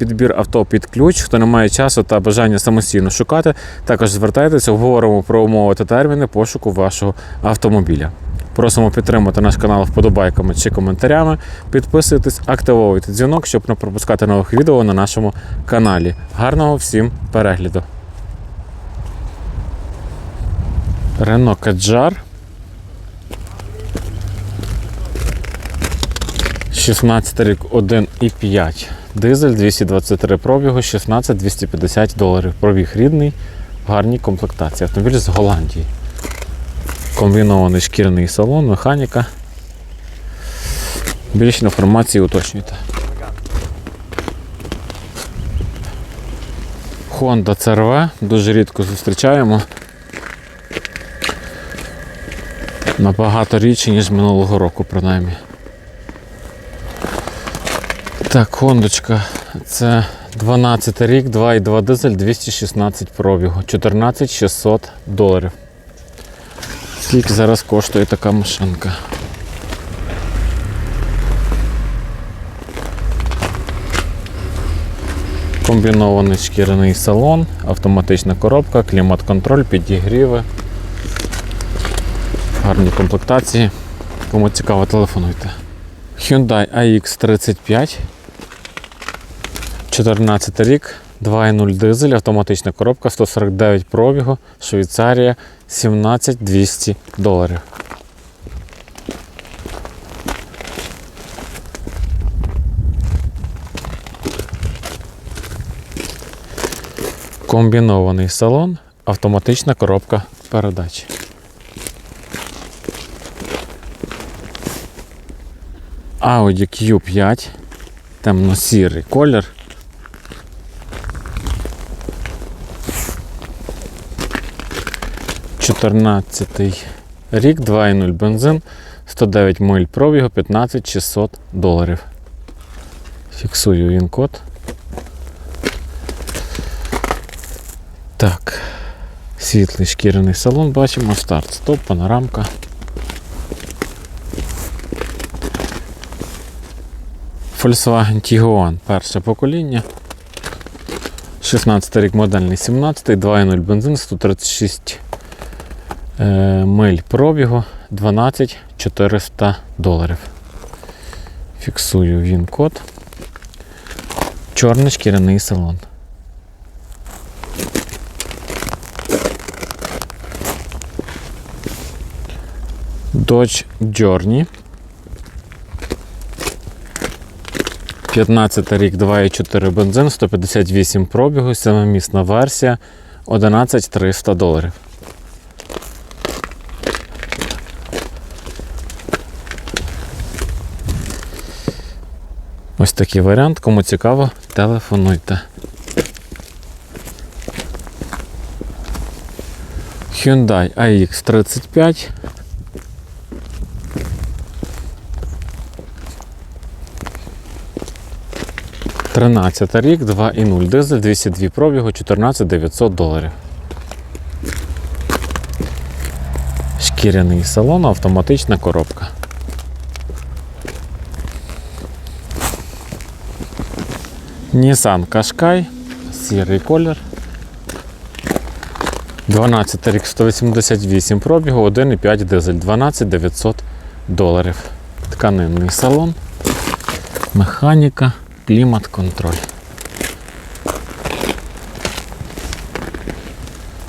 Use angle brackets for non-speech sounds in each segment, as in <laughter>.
підбір авто під ключ, хто не має часу та бажання самостійно шукати, також звертайтеся, обговоримо про умови та терміни пошуку вашого автомобіля. Просимо підтримати наш канал вподобайками чи коментарями. Підписуйтесь, активовуйте дзвінок, щоб не пропускати нових відео на нашому каналі. Гарного всім перегляду! Рено Каджар. 16 рік 1,5. Дизель 223 пробігу, 16 250 доларів. Пробіг рідний, в гарній комплектації. Автомобіль з Голландії. Комбінований шкіряний салон, механіка. Більше інформації уточнюйте. Honda CRV дуже рідко зустрічаємо. Набагато рідше, ніж минулого року, принаймні. Так, Хондочка. Це 12 рік, 2,2 дизель, 216 пробігу, 14 600 доларів. Скільки зараз коштує така машинка? Комбінований шкіряний салон, автоматична коробка, клімат-контроль, підігріви. Гарні комплектації. Кому цікаво, телефонуйте. Hyundai AX35. 14 рік, 2.0 дизель, автоматична коробка, 149 пробігу, Швейцарія, 17 200 доларів. Комбінований салон, автоматична коробка передач. Audi Q5, темно-сірий колір. Чотирнадцятий рік, 2,0 бензин, 109 миль пробігу, 15 600 доларів. Фіксую він код. Так, світлий шкіряний салон бачимо, старт, стоп, панорамка. Volkswagen Tiguan перше покоління. 16 рік модельний 17, 2.0 бензин, 136 е, миль пробігу, 12 400 доларів. Фіксую він код. Чорний шкіряний салон. Dodge Journey. 15 рік, 2,4 бензин, 158 пробігу, семимісна версія, 11 300 доларів. Ось такий варіант. Кому цікаво, телефонуйте. Hyundai AX35 13 рік, 2,0 дизель, 202 пробігу, 14 900 доларів. Шкіряний салон, автоматична коробка. Nissan Qashqai, сірий колір. 12 рік 188 пробігу, 1,5 дизель, 12 900 доларів. Тканинний салон, механіка клімат-контроль.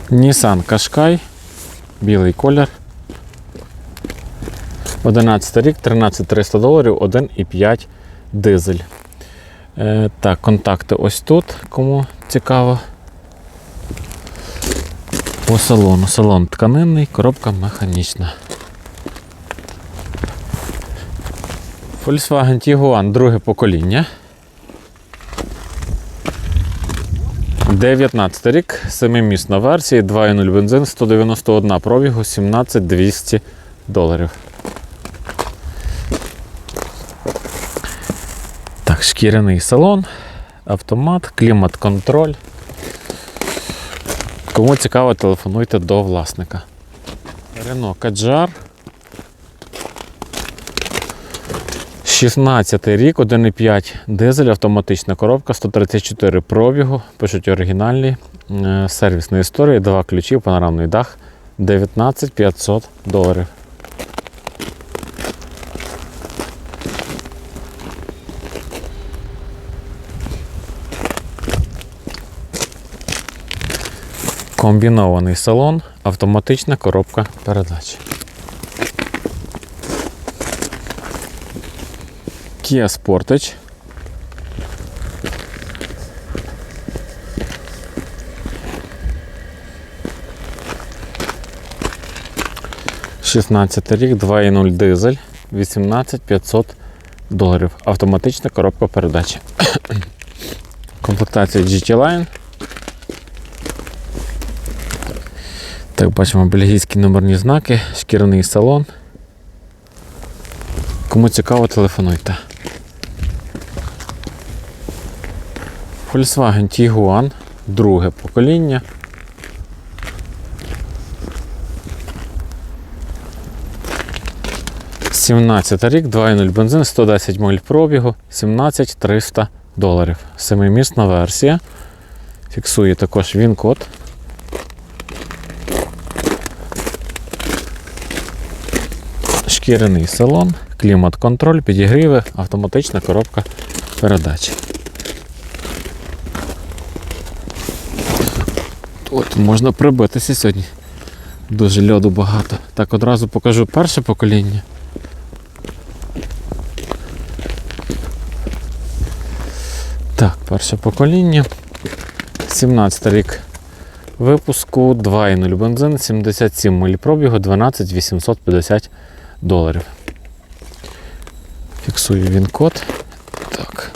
Nissan Qashqai, білий колір. 11 рік, 13 300 доларів, 1,5 дизель. Е, так, контакти ось тут, кому цікаво. По салону. Салон тканинний, коробка механічна. Volkswagen Tiguan друге покоління. 19 рік, 7-місна версія, 2.0 бензин, 191 пробігу, 17 200 доларів. Шкіряний салон, автомат, клімат-контроль. Кому цікаво, телефонуйте до власника. Рено Каджар. 16 рік, 1,5 дизель, автоматична коробка, 134 пробігу, пишуть оригінальний, е, сервісна історія, два ключі, панорамний дах, 19 500 доларів. Комбінований салон, автоматична коробка передач. Kia Sportage. Шістнадцятий рік, 2.0 дизель, 18 500 доларів. Автоматична коробка передач. <coughs> Комплектація GT Line. Так, бачимо бельгійські номерні знаки, шкіряний салон. Кому цікаво, телефонуйте. Volkswagen Tiguan, друге покоління. Сімнадцятий рік, 2.0 бензин, 110 миль пробігу, 17 300 доларів. Семимісна версія. Фіксує також він-код. Шкіряний салон, клімат-контроль, підігріви, автоматична коробка передач. От можна прибитися сьогодні. Дуже льоду багато. Так, одразу покажу перше покоління. Так, перше покоління. 17 рік випуску, 2,0 бензин, 77 миль пробігу, 12 850 доларів. Фіксую він код. Так.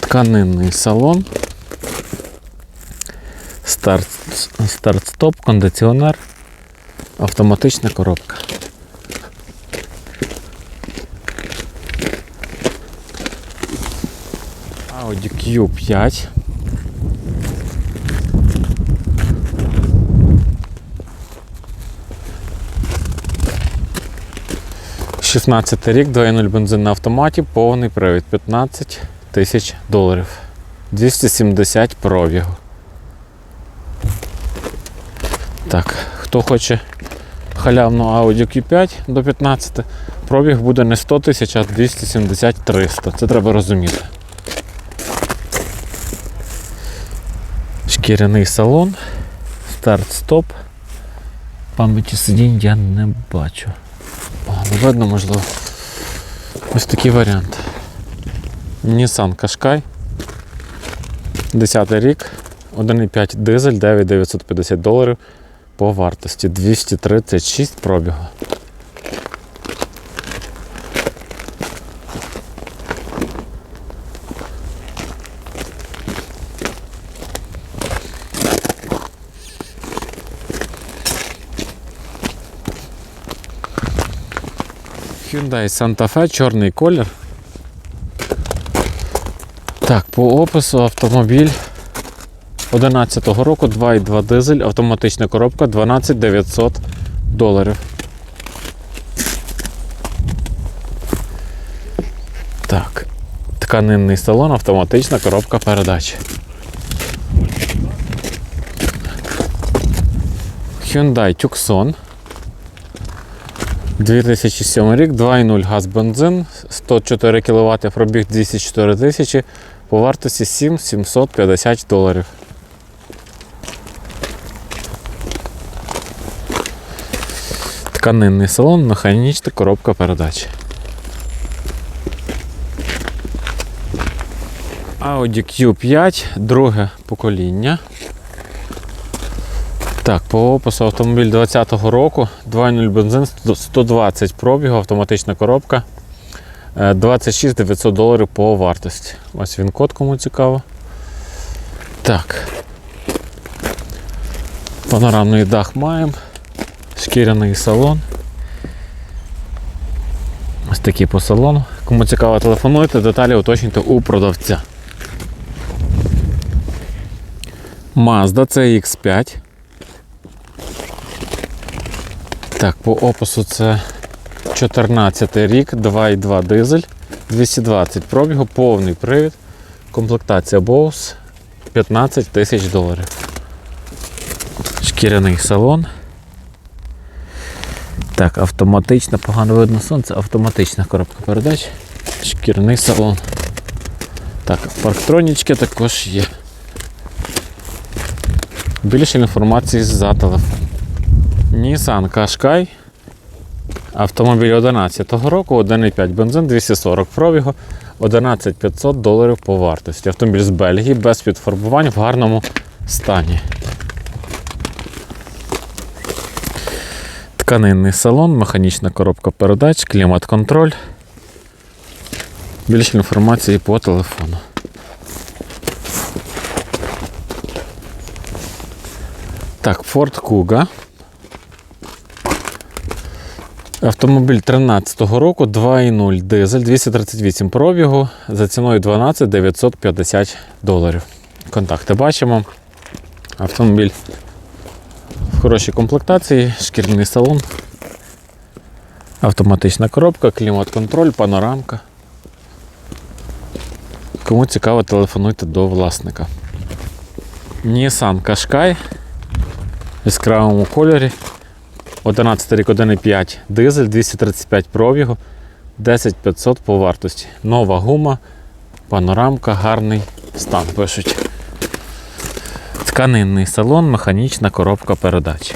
Тканинний салон. Старт, старт-стоп, кондиціонер, автоматична коробка. Audi Q5. Шістнадцятий рік, 2.0 бензин на автоматі, повний привід 15 тисяч доларів. 270 пробігу. Так, хто хоче халявну Audi Q5 до 15, пробіг буде не 100 тисяч, а 270-300. Це треба розуміти. Шкіряний салон, старт-стоп. Пам'яті сидінь я не бачу. Не видно, можливо. Ось такий варіант. Nissan Qashqai. 10 рік, 1,5 дизель, 9950 доларів по вартості 236 пробігу. Hyundai Santa Fe, чорний колір. Так, по опису автомобіль 11-го року 2,2 дизель, автоматична коробка 12 900 доларів. Так, тканинний салон, автоматична коробка передач. Hyundai Tucson. 2007 рік, 2,0 газ бензин, 104 кВт, пробіг 204 тисячі, по вартості 7 750 доларів. Тканинний салон, механічна коробка передач. Audi Q5, друге покоління. Так, по опису автомобіль 20-го року, 2.0 бензин, 120 пробігу, автоматична коробка. Е, 26 900 доларів по вартості. Ось він код, кому цікаво. Так. Панорамний дах маємо. Шкіряний салон. Ось такий по салону. Кому цікаво, телефонуйте, деталі уточнюйте у продавця. Mazda CX5. Так, по опису це 14 рік, 2,2 дизель, 220 пробігу, повний привід, комплектація Bose 15 тисяч доларів. Шкіряний салон. Так, автоматична, погано видно сонце, автоматична коробка передач. Шкіряний салон. Так, парктронічки також є. Більше інформації за телефон. Nissan Qashqai. Автомобіль 2011 року, 1,5 бензин, 240 пробігу, 11 500 доларів по вартості. Автомобіль з Бельгії без підфарбувань в гарному стані. Тканинний салон, механічна коробка передач, клімат-контроль. Більше інформації по телефону. Так, Ford Kuga. Автомобіль 13-го року, 2,0 дизель, 238 пробігу за ціною 12 950 доларів. Контакти бачимо. Автомобіль в хорошій комплектації, шкіряний салон, автоматична коробка, клімат-контроль, панорамка. Кому цікаво, телефонуйте до власника. Nissan Qashqai в яскравому кольорі. 11 рік 1,5 дизель, 235 пробігу, 10500 по вартості. Нова гума, панорамка, гарний стан пишуть. Тканинний салон, механічна коробка передач.